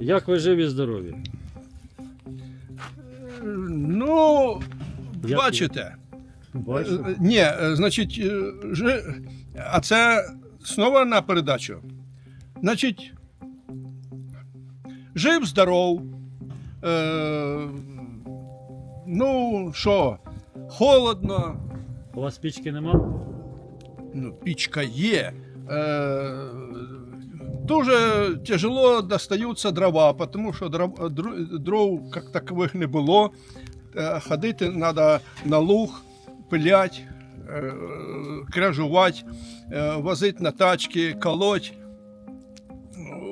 Як ви живі здорові? Ну, Як бачите. Бачу. Е, Ні, е, значить, е, жи... а це знову на передачу. Значить, жив здоров. Е... Ну, що, холодно, У вас пічки нема? ну, пічка є. Е... Дуже тяжело достаються дрова, тому що дров, дров як такових не було. Е, Ходити треба на луг, пилять, е, кряжувати, е, возити на тачки, колоть.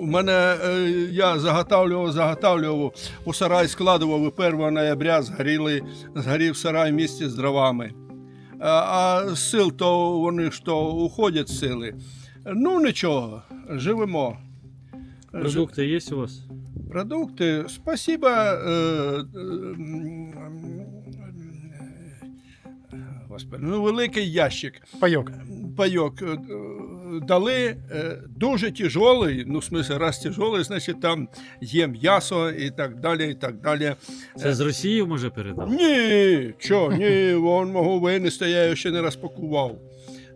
У мене е, я заготавлював, заготавлював, у сарай складував і 1 ноября згоріли, згорів сарай місті з дровами. А, сил то вони ж то уходять сили. Ну нічого, живемо. Продукти є у вас? Продукти, спасибо. Е, е, Господи, ну великий ящик. Пайок. Пайок е, дали дуже тяжелий, ну, в смысле, раз тяжелий, значить там є м'ясо і так далі, і так далі. Це з Росії може передав? Ні, чо, ні, вон мого винести, я його ще не розпакував.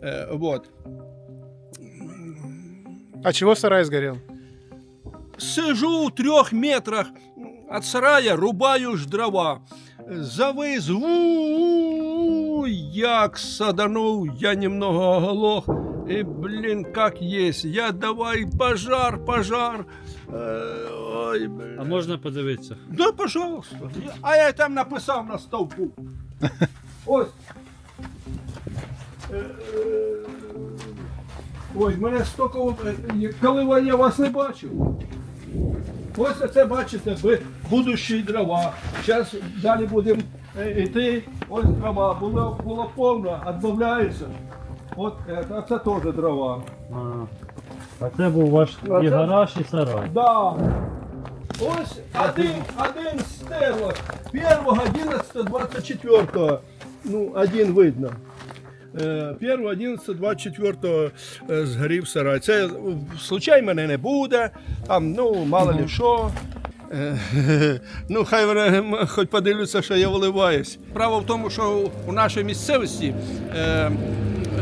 Е, вот. А чего сарай сгорел? Сижу у трьох метрах від сарая, рубаю ж дрова. Завис, у як саданув, я немного оглох. І, блін, як єсть. Я давай пожар, пожар. Е, ой, блін. А можна подивитися? Да, пожалуйста. Я- А я там написав на стовпу. Ось. Е, е, Ой, мене стільки, е, коли я вас не бачив. Ось це бачите, ви будущі дрова. Зараз далі будемо е, йти. Ось дрова. Було, було повно, відмовляється. От е, це, теж дрова. А, а це був ваш А і це- гараж, і сарай. Да. Ось один, один стерло. 1, 11, 24. Ну, один видно. Е, 1, 11, 24 е, згорів сарай. Це е, случай мене не буде. Там, ну, мало ли що. Е, Ну, хай вони хоч подивляться, що я виливаюсь. Право в тому, що у нашій місцевості е,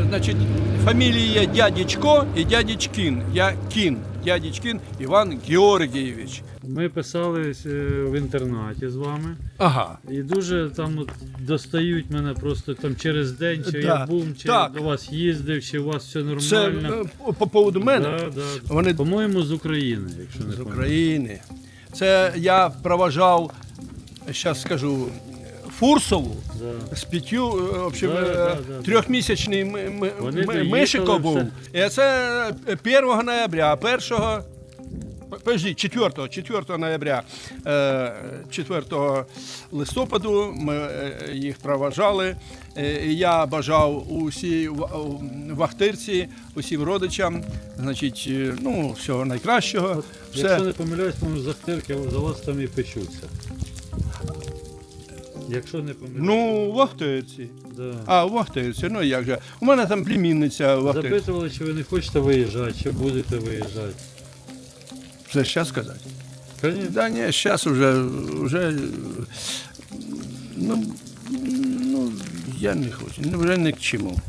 значить, фамілія дядечко і дядечкін. Я кін. Дядечкін Іван Георгійович. Ми писали е, в інтернаті з вами. Ага. І дуже там от, достають мене просто там через день, чи Да, я бум, чи так. до вас їздив, чи у вас все Це нормально. е, по- по поводу мене. Да, да. Вони По-моєму, з України, якщо не з помиляюсь. України. Це я проважав, зараз скажу, Фурсову Да. з п'ятью, е, в общем, Да, е, да, да, трьохмісячний ми- ми- Вони ми- доїхали, мишико був. все. І це 1 ноября, а 1 Подожди, 4, 4 ноября, е, 4 листопаду ми е, їх проважали. Е, Я бажав усій вахтирці, усім родичам, значить, ну, всього найкращого. Якщо не помиляюсь, по-моєму, захтирки за вас там і печуться. Якщо не помиляюсь. Ну, вахтирці. да. А, в вахтирці, ну як же. У мене там племінниця в вахтирці. Запитували, чи ви не хочете виїжджати, чи будете виїжджати. Це зараз сказати. Да ні, зараз вже, вже ну, ну, я не хочу, ну, вже ні к чому.